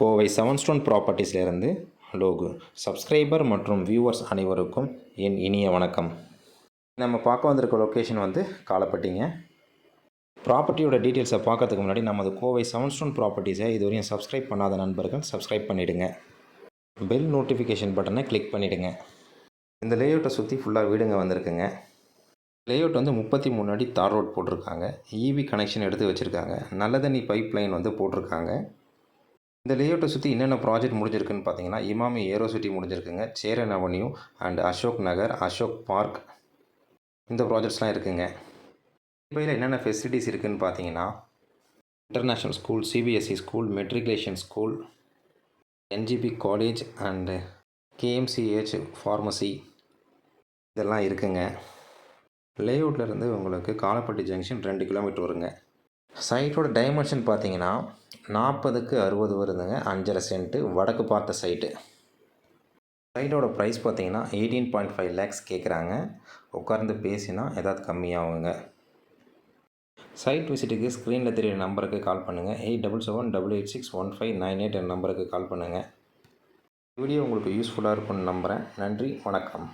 Kovai seven stone ப்ராப்பர்ட்டிஸ்லேருந்து Logu subscriber மற்றும் viewers அனைவருக்கும் என் இனிய வணக்கம். நம்ம பார்க்க வந்திருக்க லொக்கேஷன் வந்து காலப்பட்டிங்க. ப்ராப்பர்ட்டியோட டீட்டெயில்ஸை பார்க்கறதுக்கு முன்னாடி நமது கோவை செவன் ஸ்டோன் ப்ராப்பர்ட்டிஸை இதுவரையும் சப்ஸ்கிரைப் பண்ணாத நண்பர்கள் சப்ஸ்கிரைப் பண்ணிவிடுங்க பெல் நோட்டிஃபிகேஷன் பட்டனை கிளிக் பண்ணிவிடுங்க இந்த லேஅவுட்டை சுற்றி ஃபுல்லாக வீடுங்க வந்திருக்குங்க. லேஅவுட் வந்து முப்பத்தி மூணு அடி தார் ரோட் போட்டிருக்காங்க. ஈவி கனெக்ஷன் எடுத்து வச்சுருக்காங்க. நல்ல தண்ணி பைப் லைன் வந்து போட்டிருக்காங்க. இந்த லேஅவுட்டை சுற்றி என்னென்ன ப்ராஜெக்ட் முடிஞ்சிருக்குன்னு பார்த்தீங்கன்னா Emami aero city முடிஞ்சிருக்குங்க Cheran avenue and Ashok Nagar Ashok park இந்த ப்ராஜெக்ட்ஸ்லாம் இருக்குங்க. மும்பையில் என்னென்ன ஃபெசிலிட்டிஸ் இருக்குதுன்னு பார்த்தீங்கன்னா international school CBSE school matriculation school NGP college and KMCH pharmacy இதெல்லாம் இருக்குங்க. லேஅவுட்ல இருந்து உங்களுக்கு காலப்பட்டி ஜங்ஷன் ரெண்டு கிலோமீட்டர் வருங்க. சைட்டோட டைமென்ஷன் பார்த்தீங்கன்னா நாற்பதுக்கு அறுபது வருதுங்க அஞ்சரை சென்ட்டு வடக்கு பார்த்த சைட்டு. சைட்டோட ப்ரைஸ் பார்த்தீங்கன்னா எயிட்டீன் பாயிண்ட் ஃபைவ் லேக்ஸ் கேட்குறாங்க உட்கார்ந்து பேசினா ஏதாவது கம்மியாகுங்க. சைட் விசிட்டுக்கு ஸ்க்ரீனில் தெரியுற நம்பருக்கு கால் பண்ணுங்கள் eight double seven double eight six one five nine eight நம்பருக்கு கால் பண்ணுங்கள் வீடியோ உங்களுக்கு யூஸ்ஃபுல்லாக இருக்கும்னு நம்புகிறேன் நன்றி வணக்கம்.